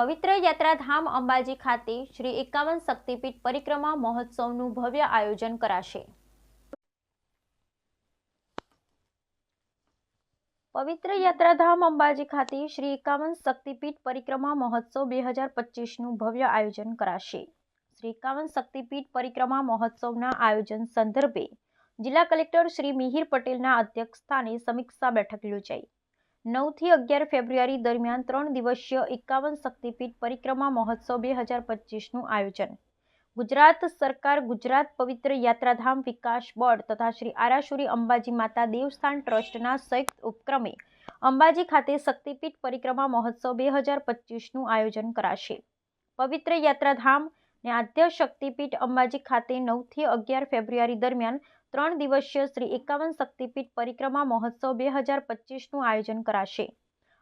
પવિત્ર યાત્રાધામ અંબાજી ખાતે શ્રી એકાવન શક્તિપીઠ પરિક્રમા મહોત્સવનું ભવ્ય આયોજન કરાશે. પવિત્ર યાત્રાધામ અંબાજી ખાતે શ્રી એકાવન શક્તિપીઠ પરિક્રમા મહોત્સવ બે હજાર પચીસનું ભવ્ય આયોજન કરાશે. શ્રી એકાવન શક્તિપીઠ પરિક્રમા મહોત્સવના આયોજન સંદર્ભે જિલ્લા કલેક્ટર શ્રી મિહિર પટેલના અધ્યક્ષસ્થાને સમીક્ષા બેઠક યોજાઈ. નવથી અગિયાર ફેબ્રુઆરી દરમિયાન ત્રણ દિવસીય એકાવન શક્તિપીઠ પરિક્રમા મહોત્સવ બે હજાર પચીસનું આયોજન. ગુજરાત સરકાર ગુજરાત પવિત્ર યાત્રાધામ વિકાસ બોર્ડ તથા શ્રી આરાશુરી અંબાજી માતા દેવસ્થાન ટ્રસ્ટના સંયુક્ત ઉપક્રમે અંબાજી ખાતે શક્તિપીઠ પરિક્રમા મહોત્સવ બે હજાર પચીસનું આયોજન કરાશે. પવિત્ર યાત્રાધામ ને આદ્ય શક્તિપીઠ અંબાજી ખાતે નવથી અગિયાર ફેબ્રુઆરી દરમિયાન ત્રણ દિવસીય શ્રી એકાવન શક્તિપીઠ પરિક્રમા મહોત્સવ બે હજાર પચીસનું આયોજન કરાશે.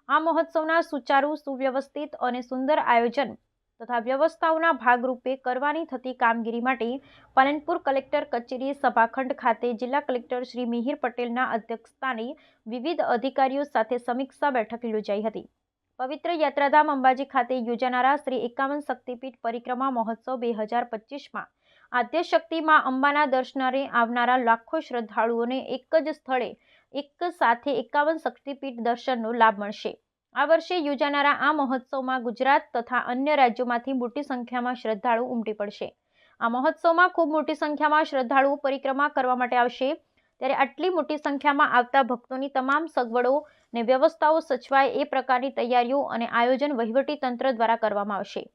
આ મહોત્સવના સુચારુ, સુવ્યવસ્થિત અને સુંદર આયોજન તથા વ્યવસ્થાઓના ભાગરૂપે કરવાની થતી કામગીરી માટે પાલનપુર કલેક્ટર કચેરી સભાખંડ ખાતે જિલ્લા કલેક્ટર શ્રી મિહિર પટેલના અધ્યક્ષસ્થાને વિવિધ અધિકારીઓ સાથે સમીક્ષા બેઠક યોજાઈ હતી. પવિત્ર યાત્રાધામ અંબાજી ખાતે યોજાનારા શ્રી એકાવન શક્તિપીઠ પરિક્રમા મહોત્સવ બે હજાર પચીસમાં આદ્યશક્તિમાં અંબાના દર્શનારે આવનારા લાખો શ્રદ્ધાળુઓને એક જ સ્થળે એક સાથે એકાવન શક્તિપીઠ દર્શનનો લાભ મળશે. આ વર્ષે યોજાનારા આ મહોત્સવમાં ગુજરાત તથા અન્ય રાજ્યોમાંથી મોટી સંખ્યામાં શ્રદ્ધાળુ ઉમટી પડશે. આ મહોત્સવમાં ખૂબ મોટી સંખ્યામાં શ્રદ્ધાળુઓ પરિક્રમા કરવા માટે આવશે. ત્યારે આટલી મોટી સંખ્યામાં આવતા ભક્તોની તમામ સગવડો ને વ્યવસ્થાઓ સચવાય એ પ્રકારની તૈયારીઓ અને આયોજન વહીવટી તંત્ર દ્વારા કરવામાં આવશે.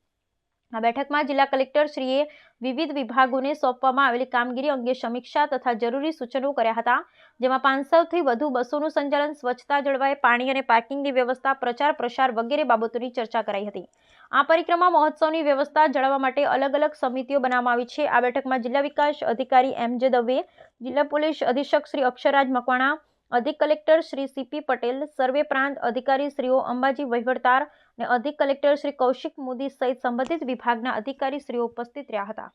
આ બેઠકમાં જિલ્લા કલેક્ટરશ્રીએ વિવિધ વિભાગોને સોંપવામાં આવેલી કામગીરી અંગે સમીક્ષા તથા જરૂરી સૂચનો કર્યા હતા, જેમાં પાંચસોથી વધુ બસોનું સંચાલન, સ્વચ્છતા જળવાય પાણી અને પાર્કિંગની વ્યવસ્થા, પ્રચાર પ્રસાર વગેરે બાબતોની ચર્ચા કરાઈ હતી. આ પરિક્રમા મહોત્સવની વ્યવસ્થા જળવા માટે અલગ અલગ સમિતિઓ બનાવવામાં આવી છે. આ બેઠકમાં જિલ્લા વિકાસ અધિકારી એમ જે દવે, જિલ્લા પોલીસ અધિક્ષક શ્રી અક્ષરાજ મકવાણા અધિક કલેક્ટર શ્રી સીપી પટેલ, સર્વે પ્રાંત અધિકારી શ્રીઓ અંબાજી વહીવટદાર અને અધિક કલેક્ટર શ્રી કૌશિક મોદી સહિત સંબંધિત વિભાગના અધિકારી શ્રીઓ ઉપસ્થિત રહ્યા હતા.